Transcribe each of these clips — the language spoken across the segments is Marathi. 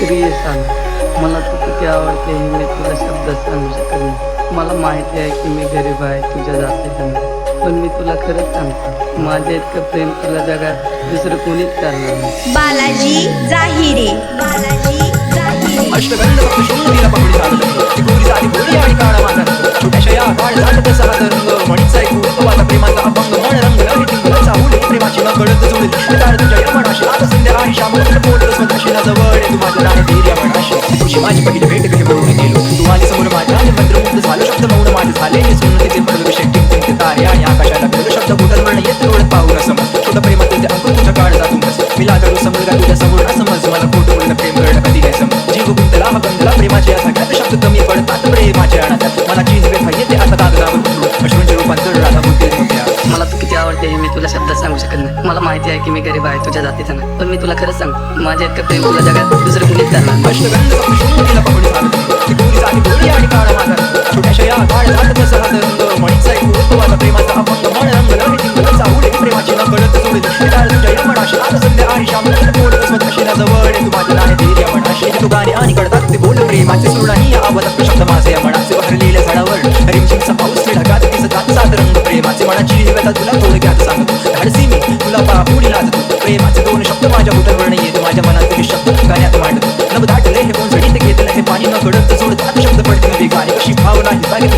हे सांग. मला तू किती आवडते हे मी तुला शब्दात सांगू शकत नाही. मला माहिती आहे की मी गरीब आहे तुझ्या जातीचा नाही पण मी तुला खरंच सांगतो माझ्या इतकं प्रेम तुला जगात दुसरं कोणीच करणार नाही. बालाजी जाहिरे. बालाजी जाहिरे. अष्टगंध फक्त शून्य पकडी चालत ती गोरी साधी गोरी आणि काळा माझा छोट्याशा या काळ झालं तसा हा रंग म्हणीचा एक आता प्रेमाचा अभंग मन चाहुली प्रेमाची न कळत जुळली तुझ्या यमनाशी आता संध्या आणि श्याम यमनाशी ती तुझी माझी पहिली भेट कशी बोलून तुला शब्दात सांगू शकत नाही. मला माहिती आहे की मी गरीब आहे तुझ्या जातीचा नाही पण मी तुला खरंच सांग माझ्या इतकं प्रेम तुला जगात दुसरं कुणीच करणार आणि माझे राणे प्रेमाचे शब्द माझे यमनाचे भरलेल्या झाडावर. रिमझिमचा पाऊस ढगात दिसतात सात रंग. प्रेमाचे मनाची तुला गाण्यात मांडतो नभ दाटले हे कोण जडीत घेतलं हे पाणी न कडत सोडतात शब्द पडते नवी गाणी कशी भावना ही माझ्या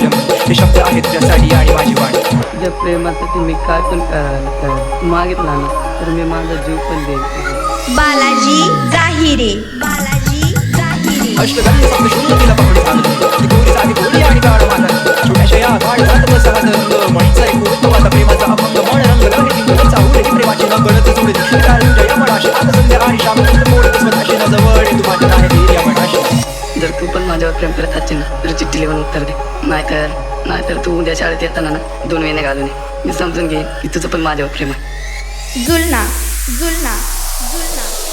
मनात. हे शब्द आहेत तुझ्यासाठी आणि माझी वाणी तुझ्या प्रेमासाठी मी काय पण करायला. मागितला ना तर मी माझा जीव पण देईन. बालाजी जाहिरे बालाजी जाहिरे अष्टगंध फक्त शून्य तिला पकडून जर तू पण माझ्यावर प्रेम करत असशील ना तर चिठ्ठी लिहून उत्तर दे. नाहीतर नाहीतर तू उद्या शाळेत येताना ना दोन महिने घालून ये. मी समजून घेईन की तुझं पण माझ्यावर प्रेम आहे. जुलना जुलना जुलना.